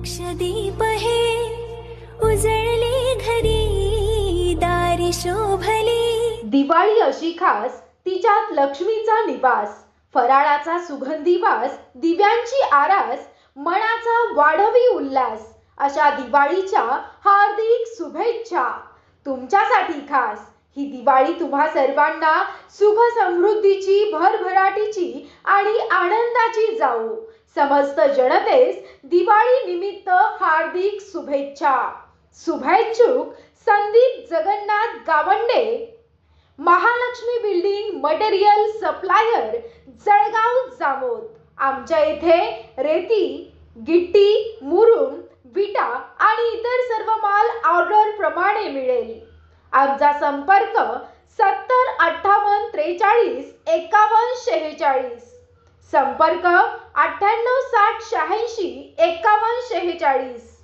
लक्षदीप हे उजळले घरी दारी शोभली. दिवाळी अशी खास तिच्यात लक्ष्मीचा निवास फराळाचा सुगंधी वास दिव्यांची आरास मनाचा वाढवी उल्हास अशा दिवाळीच्या हार्दिक शुभेच्छा. तुमच्यासाठी खास ही दिवाळी तुम्हा सर्वांना सुख समृद्धीची भरभराटीची आणि आनंदाची जाऊ. समस्त जनतेस दिवाळी निमित्त हार्दिक शुभेच्छा. शुभेच्छुक Sandeep Jagannath Gawande. Mahalakshmi building material supplier Jalgaon Jamod. आमच्या येथे रेती गिट्टी मुरुम विटा आणि इतर सर्व माल ऑर्डर प्रमाणे मिळेल. आमचा संपर्क सत्तर अठ्ठावन्न त्रेचाळीस एकावन्न शेहेचाळीस. संपर्क अठ्ठ्याण्णव साठ शहाऐंशी एकावन्न शेहेचाळीस.